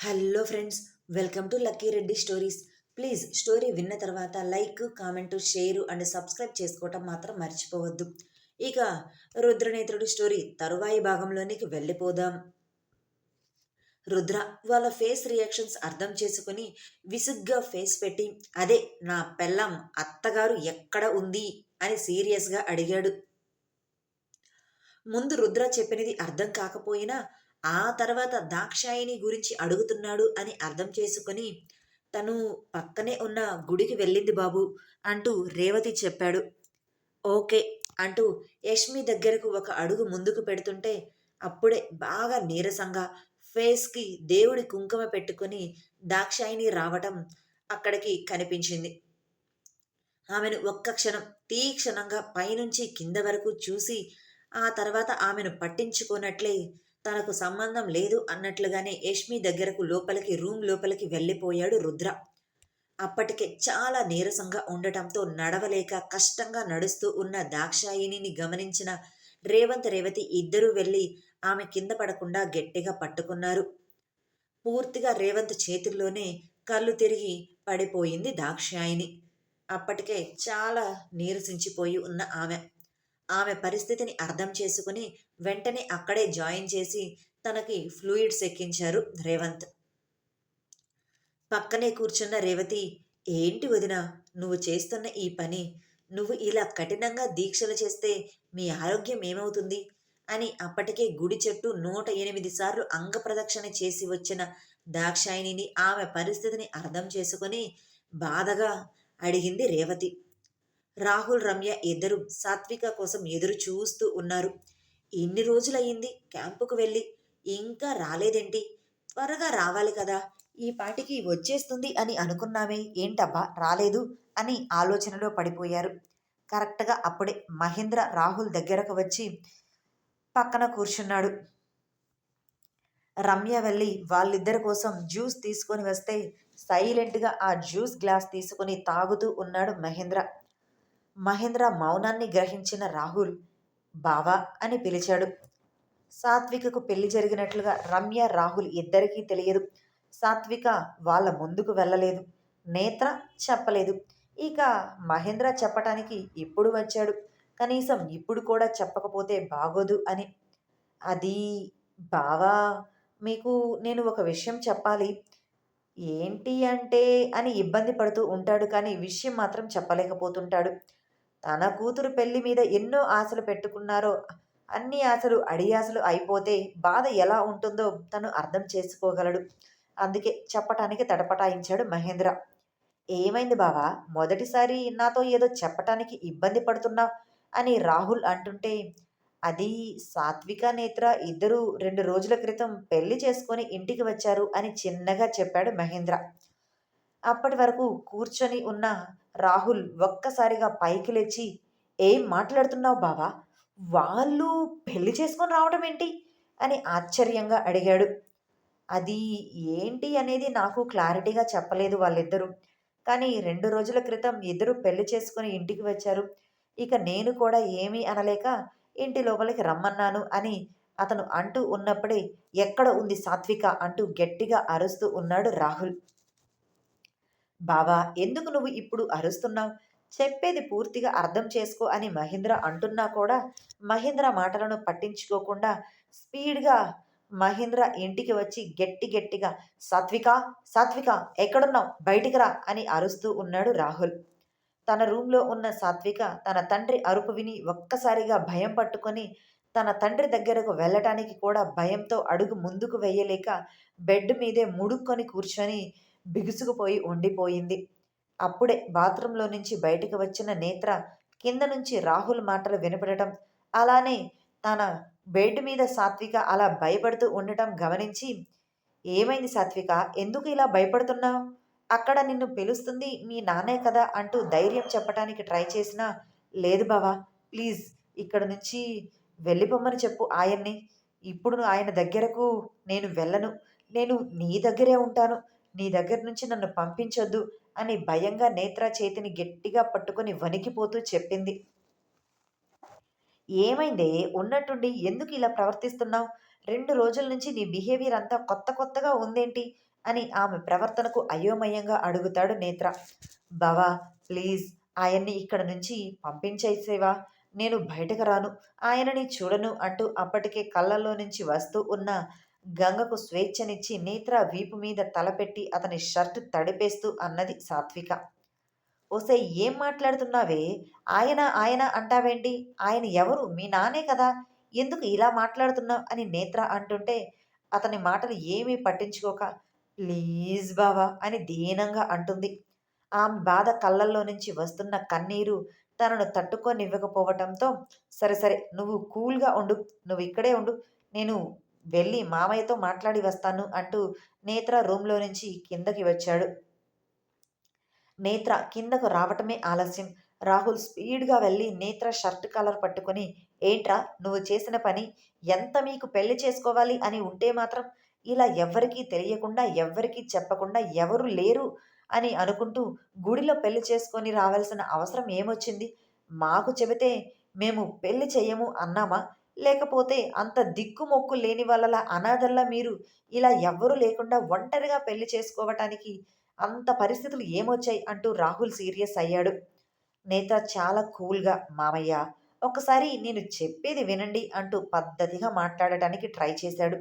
Hello friends welcome to lucky Reddy stories. Please story విన్న తర్వాత like comment share and subscribe చేసుకోవటం మాత్రం మర్చిపోవద్దు. ఇక రుద్రనేత్రుడి స్టోరీ తరువాయి భాగంలోనికి వెళ్ళిపోదాం. రుద్ర వాళ్ళ ఫేస్ రియాక్షన్స్ అర్థం చేసుకుని విసుగ్గా ఫేస్ పెట్టి అదే నా పెళ్ళం అత్తగారు ఎక్కడ ఉంది? అని సీరియస్గా అడిగాడు. ముందు రుద్ర చెప్పినది అర్థం కాకపోయినా ఆ తర్వాత దాక్షాయిని గురించి అడుగుతున్నాడు అని అర్థం చేసుకొని తను పక్కనే ఉన్న గుడికి వెళ్ళింది బాబు అంటూ రేవతి చెప్పాడు. ఓకే అంటూ యష్మి దగ్గరకు ఒక అడుగు ముందుకు పెడుతుంటే అప్పుడే బాగా నీరసంగా ఫేస్కి దేవుడి కుంకుమ పెట్టుకొని దాక్షాయిని రావటం అక్కడికి కనిపించింది. ఆమెను ఒక్క క్షణం తీక్షణంగా పైనుంచి కింద వరకు చూసి ఆ తర్వాత ఆమెను పట్టించుకోనట్లే తనకు సంబంధం లేదు అన్నట్లుగానే యష్మి దగ్గరకు లోపలికి రూమ్ లోపలికి వెళ్ళిపోయాడు రుద్ర. అప్పటికే చాలా నీరసంగా ఉండటంతో నడవలేక కష్టంగా నడుస్తూ ఉన్న దాక్షాయిని గమనించిన రేవంత్ రేవతి ఇద్దరూ వెళ్ళి ఆమె కింద పడకుండా గట్టిగా పట్టుకున్నారు. పూర్తిగా రేవంత్ చేతుల్లోనే కళ్ళు తిరిగి పడిపోయింది దాక్షాయిని అప్పటికే చాలా నీరసించిపోయి ఉన్న ఆమె. ఆమె పరిస్థితిని అర్థం చేసుకుని వెంటనే అక్కడే జాయిన్ చేసి తనకి ఫ్లూయిడ్స్ ఎక్కించారు రేవంత్. పక్కనే కూర్చున్న రేవతి ఏంటి వదిన నువ్వు చేస్తున్న ఈ పని? నువ్వు ఇలా కఠినంగా దీక్షలు చేస్తే మీ ఆరోగ్యం ఏమవుతుంది? అని అప్పటికే గుడి చెట్టు నూట ఎనిమిది సార్లు అంగప్రదక్షిణ చేసి వచ్చిన దాక్షాయిని ఆమె పరిస్థితిని అర్థం చేసుకుని బాధగా అడిగింది రేవతి. రాహుల్ రమ్య ఇద్దరు సాత్విక కోసం ఎదురు చూస్తూ ఉన్నారు. ఎన్ని రోజులయ్యింది క్యాంపుకు వెళ్ళి ఇంకా రాలేదేంటి? త్వరగా రావాలి కదా ఈ పాటికి వచ్చేస్తుంది అని అనుకున్నామే ఏంటబ్బా రాలేదు అని ఆలోచనలో పడిపోయారు. కరెక్ట్గా అప్పుడే మహేంద్ర రాహుల్ దగ్గరకు వచ్చి పక్కన కూర్చున్నాడు. రమ్య వెళ్ళి వాళ్ళిద్దరి కోసం జ్యూస్ తీసుకొని వస్తే సైలెంట్గా ఆ జ్యూస్ గ్లాస్ తీసుకొని తాగుతూ ఉన్నాడు మహేంద్ర. మహేంద్ర మౌనాన్ని గ్రహించిన రాహుల్ బావా అని పిలిచాడు. సాత్వికకు పెళ్ళి జరిగినట్లుగా రమ్య రాహుల్ ఇద్దరికీ తెలియదు. సాత్విక వాళ్ళ ముందుకు వెళ్ళలేదు. నేత్ర చెప్పలేదు. ఇక మహేంద్ర చెప్పటానికి ఇప్పుడు వచ్చాడు. కనీసం ఇప్పుడు కూడా చెప్పకపోతే బాగోదు అని. అది బావా మీకు నేను ఒక విషయం చెప్పాలి. ఏంటి అంటే అని ఇబ్బంది పడుతూ ఉంటాడు కానీ విషయం మాత్రం చెప్పలేకపోతుంటాడు. తన కూతురు పెళ్ళి మీద ఎన్నో ఆశలు పెట్టుకున్నారో అన్ని ఆశలు అడియాసలు అయిపోతే బాధ ఎలా ఉంటుందో తను అర్థం చేసుకోగలడు. అందుకే చెప్పటానికి తడపటాయించాడు మహేంద్ర. ఏమైంది బావా? మొదటిసారి నాతో ఏదో చెప్పటానికి ఇబ్బంది పడుతున్నావు అని రాహుల్ అంటుంటే అది సాత్విక నేత్ర ఇద్దరు రెండు రోజుల క్రితం పెళ్ళి చేసుకొని ఇంటికి వచ్చారు అని చిన్నగా చెప్పాడు మహేంద్ర. అప్పటి వరకు కూర్చొని ఉన్న రాహుల్ ఒక్కసారిగా పైకి లేచి ఏం మాట్లాడుతున్నావు బావా? వాళ్ళు పెళ్ళి చేసుకొని రావడం ఏంటి? అని ఆశ్చర్యంగా అడిగాడు. అది ఏంటి అనేది నాకు క్లారిటీగా చెప్పలేదు వాళ్ళిద్దరూ. కానీ రెండు రోజుల క్రితం ఇద్దరు పెళ్ళి చేసుకుని ఇంటికి వచ్చారు. ఇక నేను కూడా ఏమీ అనలేక ఇంటి లోపలికి రమ్మన్నాను అని అతను అంటూ ఉన్నప్పుడే ఎక్కడ ఉంది సాత్విక? అంటూ గట్టిగా అరుస్తూ ఉన్నాడు రాహుల్. బావా ఎందుకు నువ్వు ఇప్పుడు అరుస్తున్నావు? చెప్పేది పూర్తిగా అర్థం చేసుకో అని మహేంద్ర అంటున్నా కూడా మహేంద్ర మాటలను పట్టించుకోకుండా స్పీడ్గా మహేంద్ర ఇంటికి వచ్చి గట్టి గట్టిగా సాత్విక సాత్విక ఎక్కడున్నావు? బయటికి రా అని అరుస్తూ ఉన్నాడు రాహుల్. తన రూమ్లో ఉన్న సాత్విక తన తండ్రి అరుపు విని ఒక్కసారిగా భయం పట్టుకొని తన తండ్రి దగ్గరకు వెళ్ళటానికి కూడా భయంతో అడుగు ముందుకు వేయలేక బెడ్ మీదే ముడుక్కొని కూర్చొని బిగుసుకుపోయి ఉండిపోయింది. అప్పుడే బాత్రూంలో నుంచి బయటకు వచ్చిన నేత్ర కింద నుంచి రాహుల్ మాటలు వినపడటం అలానే తన బెడ్ మీద సాత్విక అలా భయపడుతూ ఉండటం గమనించి ఏమైంది సాత్విక? ఎందుకు ఇలా భయపడుతున్నావు? అక్కడ నిన్ను పిలుస్తుంది మీ నాన్నే కదా అంటూ ధైర్యం చెప్పడానికి ట్రై చేసినా లేదు బావా ప్లీజ్ ఇక్కడ నుంచి వెళ్ళిపోమ్మని చెప్పు ఆయన్ని. ఇప్పుడు ఆయన దగ్గరకు నేను వెళ్ళను. నేను నీ దగ్గరే ఉంటాను. నీ దగ్గర నుంచి నన్ను పంపించొద్దు అని భయంగా నేత్ర చేతిని గట్టిగా పట్టుకుని వణికిపోతూ చెప్పింది. ఏమైందే? ఉన్నట్టుండి ఎందుకు ఇలా ప్రవర్తిస్తున్నావు? రెండు రోజుల నుంచి నీ బిహేవియర్ అంతా కొత్త కొత్తగా ఉందేంటి? అని ఆమె ప్రవర్తనకు అయోమయంగా అడుగుతాడు నేత్ర. బావా ప్లీజ్ ఆయన్ని ఇక్కడ నుంచి పంపించేసేవా? నేను బయటకు రాను ఆయనని చూడను అంటూ అప్పటికే కళ్ళల్లో నుంచి వస్తూ ఉన్న గంగకు స్వేచ్ఛనిచ్చి నేత్ర వీపు మీద తలపెట్టి అతని షర్ట్ తడిపేస్తూ అన్నది సాత్విక. ఓసే ఏం మాట్లాడుతున్నావే? ఆయన ఆయన అంటావేంటి? ఆయన ఎవరు? మీ నానే కదా? ఎందుకు ఇలా మాట్లాడుతున్నావు? అని నేత్ర అంటుంటే అతని మాటలు ఏమీ పట్టించుకోక ప్లీజ్ బావా అని దీనంగా అంటుంది. ఆమె బాధ కళ్ళల్లో నుంచి వస్తున్న కన్నీరు తనను తట్టుకోనివ్వకపోవటంతో సరే సరే నువ్వు కూల్గా ఉండు నువ్వు ఇక్కడే ఉండు నేను వెళ్ళి మామయ్యతో మాట్లాడి వస్తాను అంటూ నేత్ర రూమ్లో నుంచి కిందకి వచ్చాడు. నేత్ర కిందకు రావటమే ఆలస్యం. రాహుల్ స్పీడ్గా వెళ్ళి నేత్ర షర్ట్ కలర్ పట్టుకొని ఏంట్రా నువ్వు చేసిన పని ఎంత మీకు పెళ్ళి చేసుకోవాలి అని ఉంటే మాత్రం ఇలా ఎవ్వరికీ తెలియకుండా ఎవ్వరికీ చెప్పకుండా ఎవరు లేరు అని అనుకుంటూ గుడిలో పెళ్ళి చేసుకొని రావాల్సిన అవసరం ఏమొచ్చింది? మాకు చెబితే మేము పెళ్ళి చేయము అన్నామా? లేకపోతే అంత దిక్కుమొక్కు లేని వాళ్ళ అనాథల్లా మీరు ఇలా ఎవ్వరూ లేకుండా ఒంటరిగా పెళ్ళి చేసుకోవటానికి అంత పరిస్థితులు ఏమొచ్చాయి అంటూ రాహుల్ సీరియస్ అయ్యాడు. నేత చాలా కూల్గా మామయ్య ఒకసారి నేను చెప్పేది వినండి అంటూ పద్ధతిగా మాట్లాడటానికి ట్రై చేశాడు.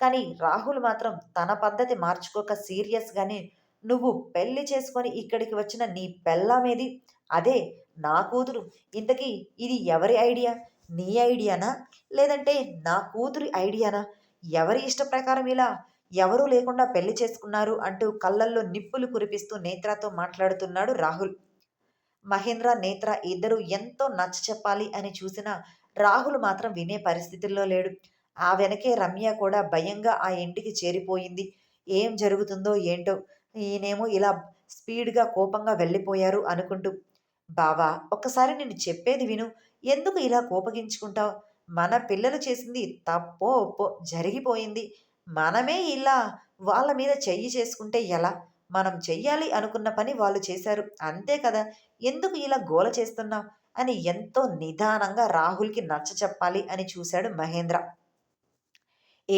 కానీ రాహుల్ మాత్రం తన పద్ధతి మార్చుకోక సీరియస్గానే నువ్వు పెళ్ళి చేసుకొని ఇక్కడికి వచ్చిన నీ పెళ్ళామేది? అదే నా కూతురు. ఇంతకీ ఇది ఎవరి ఐడియా? నీ ఐడియానా? లేదంటే నా కూతురి ఐడియానా? ఎవరి ఇష్ట ప్రకారం ఇలా ఎవరూ లేకుండా పెళ్ళి చేసుకున్నారు అంటూ కళ్ళల్లో నిప్పులు కురిపిస్తూ నేత్రతో మాట్లాడుతున్నాడు రాహుల్. మహేంద్ర నేత్ర ఇద్దరు ఎంతో నచ్చ చెప్పాలి అని చూసినా రాహుల్ మాత్రం వినే పరిస్థితుల్లో లేడు. ఆ వెనకే రమ్య కూడా భయంగా ఆ ఇంటికి చేరిపోయింది. ఏం జరుగుతుందో ఏంటో ఈయనేమో ఇలా స్పీడ్గా కోపంగా వెళ్ళిపోయారు అనుకుంటూ బావా ఒక్కసారి నేను చెప్పేది విను. ఎందుకు ఇలా కోపగించుకుంటావు? మన పిల్లలు చేసింది తప్పో ఒప్పో జరిగిపోయింది. మనమే ఇలా వాళ్ళ మీద చెయ్యి చేసుకుంటే ఎలా? మనం చెయ్యాలి అనుకున్న పని వాళ్ళు చేశారు. అంతే కదా? ఎందుకు ఇలా గోల చేస్తున్నావు? అని ఎంతో నిదానంగా రాహుల్కి నచ్చ చెప్పాలి అని చూశాడు మహేంద్ర.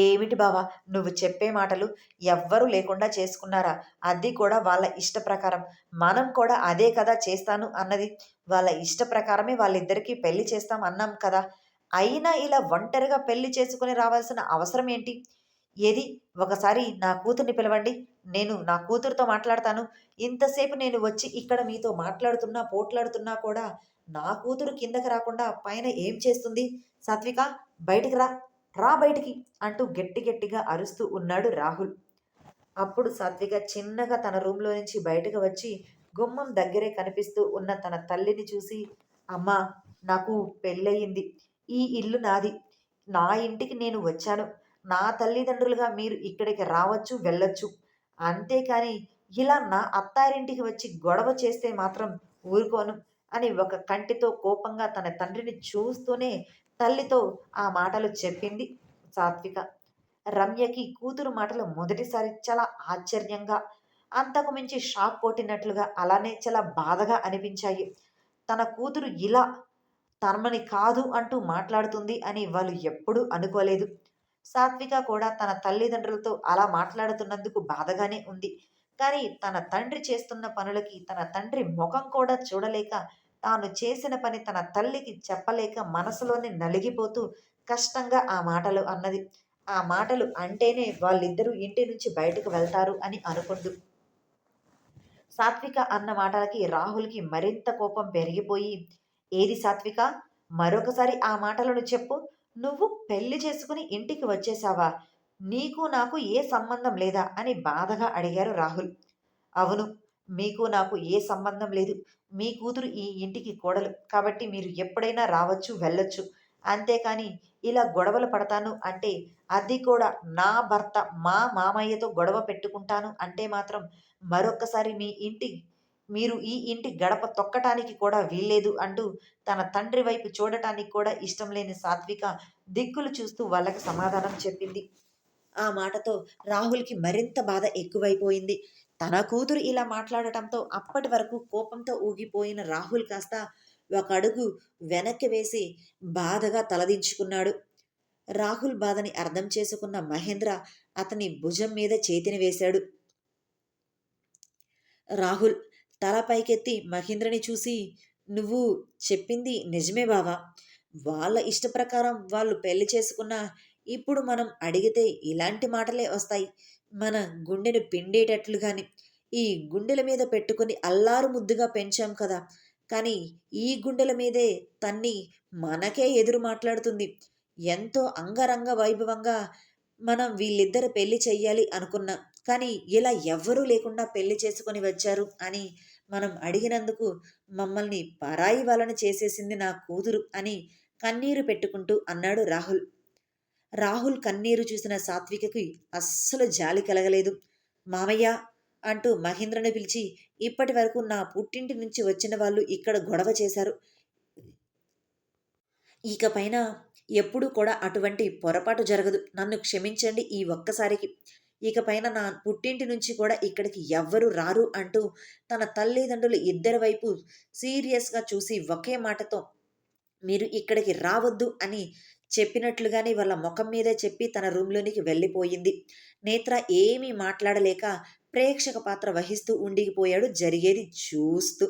ఏమిటి బావా? నువ్వు చెప్పే మాటలు ఎవ్వరూ లేకుండా చేసుకున్నారా? అది కూడా వాళ్ళ ఇష్ట ప్రకారం. మనం కూడా అదే కదా చేస్తాను అన్నది. వాళ్ళ ఇష్ట ప్రకారమే వాళ్ళిద్దరికీ పెళ్ళి చేస్తాం అన్నాం కదా. అయినా ఇలా ఒంటరిగా పెళ్ళి చేసుకుని రావాల్సిన అవసరం ఏంటి? ఏది? ఒకసారి నా కూతుర్ని పిలవండి. నేను నా కూతురుతో మాట్లాడతాను. ఇంతసేపు నేను వచ్చి ఇక్కడ మీతో మాట్లాడుతున్నా పోట్లాడుతున్నా కూడా నా కూతురు కిందకి రాకుండా పైన ఏం చేస్తుంది? సాత్విక బయటికి రా. రా బయటికి అంటూ గట్టి గట్టిగా అరుస్తూ ఉన్నాడు రాహుల్. అప్పుడు సాత్విక చిన్నగా తన రూమ్లో నుంచి బయటకు వచ్చి గుమ్మం దగ్గరే కనిపిస్తూ ఉన్న తన తల్లిని చూసి అమ్మా నాకు పెళ్ళయింది. ఈ ఇల్లు నాది. నా ఇంటికి నేను వచ్చాను. నా తల్లిదండ్రులుగా మీరు ఇక్కడికి రావచ్చు వెళ్ళొచ్చు. అంతేకాని ఇలా నా అత్తారింటికి వచ్చి గొడవ చేస్తే మాత్రం ఊరుకోను అని ఒక కంటితో కోపంగా తన తండ్రిని చూస్తూనే తల్లితో ఆ మాటలు చెప్పింది సాత్విక. రమ్యకి కూతురు మాటలు మొదటిసారి చాలా ఆశ్చర్యంగా అంతకు మించి షాక్ కొట్టినట్లుగా అలానే చాలా బాధగా అనిపించాయి. తన కూతురు ఇలా తనమని కాదు అంటూ మాట్లాడుతుంది అని వాళ్ళు ఎప్పుడూ అనుకోలేదు. సాత్విక కూడా తన తల్లిదండ్రులతో అలా మాట్లాడుతున్నందుకు బాధగానే ఉంది. కానీ తన తండ్రి చేస్తున్న పనులకి తన తండ్రి ముఖం కూడా చూడలేక తాను చేసిన పని తన తల్లికి చెప్పలేక మనసులోనే నలిగిపోతూ కష్టంగా ఆ మాటలు అన్నది. ఆ మాటలు అంటేనే వాళ్ళిద్దరూ ఇంటి నుంచి బయటకు వెళ్తారు అని అనుకుందు. సాత్విక అన్న మాటలకి రాహుల్కి మరింత కోపం పెరిగిపోయి ఏది సాత్విక? మరొకసారి ఆ మాటలను చెప్పు. నువ్వు పెళ్ళి చేసుకుని ఇంటికి వచ్చేసావా నీకు నాకు ఏ సంబంధం లేదా? అని బాధగా అడిగారు రాహుల్. అవును మీకు నాకు ఏ సంబంధం లేదు. మీ కూతురు ఈ ఇంటికి కోడలు. కాబట్టి మీరు ఎప్పుడైనా రావచ్చు వెళ్ళొచ్చు. అంతేకాని ఇలా గొడవలు పడతాను అంటే అది కూడా నా భర్త మా మామయ్యతో గొడవ పెట్టుకుంటాను అంటే మాత్రం మరొక్కసారి మీ ఇంటి మీరు ఈ ఇంటి గడప తొక్కటానికి కూడా వీల్లేదు అంటూ తన తండ్రి వైపు చూడటానికి కూడా ఇష్టం లేని సాత్విక దిక్కులు చూస్తూ వాళ్ళకి సమాధానం చెప్పింది. ఆ మాటతో రాహుల్కి మరింత బాధ ఎక్కువైపోయింది. తన కూతురు ఇలా మాట్లాడటంతో అప్పటి వరకు కోపంతో ఊగిపోయిన రాహుల్ కాస్త ఒక అడుగు వెనక్కి వేసి బాధగా తలదించుకున్నాడు. రాహుల్ బాధని అర్థం చేసుకున్న మహేంద్ర అతని భుజం మీద చేతిని వేశాడు. రాహుల్ తల పైకెత్తి మహేంద్రని చూసి నువ్వు చెప్పింది నిజమే బావా. వాళ్ళ ఇష్ట ప్రకారం వాళ్ళు పెళ్ళి చేసుకున్నా ఇప్పుడు మనం అడిగితే ఇలాంటి మాటలే వస్తాయి. మన గుండెను పిండేటట్లుగాని ఈ గుండెల మీద పెట్టుకుని అల్లారు ముద్దుగా పెంచాం కదా. కానీ ఈ గుండెల మీదే తన్ని మనకే ఎదురు మాట్లాడుతుంది. ఎంతో అంగరంగ వైభవంగా మనం వీళ్ళిద్దరు పెళ్ళి చెయ్యాలి అనుకున్నాం కానీ ఇలా ఎవ్వరూ లేకుండా పెళ్ళి చేసుకొని వచ్చారు అని మనం అడిగినందుకు మమ్మల్ని పరాయి వలన చేసేసింది నా కూతురు అని కన్నీరు పెట్టుకుంటూ అన్నాడు రాహుల్. రాహుల్ కన్నీరు చూసిన సాత్వికకి అస్సలు జాలి కలగలేదు. మామయ్య అంటూ మహేంద్రను పిలిచి ఇప్పటి వరకు నా పుట్టింటి నుంచి వచ్చిన వాళ్ళు ఇక్కడ గొడవ చేశారు. ఇకపైన ఎప్పుడూ కూడా అటువంటి పొరపాటు జరగదు. నన్ను క్షమించండి ఈ ఒక్కసారికి. ఇకపైన నా పుట్టింటి నుంచి కూడా ఇక్కడికి ఎవ్వరు రారు అంటూ తన తల్లిదండ్రులు ఇద్దరి వైపు సీరియస్గా చూసి ఒకే మాటతో మీరు ఇక్కడికి రావద్దు అని చెప్పినట్లుగానే వాళ్ళ ముఖం మీదే చెప్పి తన రూమ్లోనికి వెళ్ళిపోయింది. నేత్ర ఏమీ మాట్లాడలేక ప్రేక్షక పాత్ర వహిస్తూ ఉండిపోయాడు జరిగేది చూస్తూ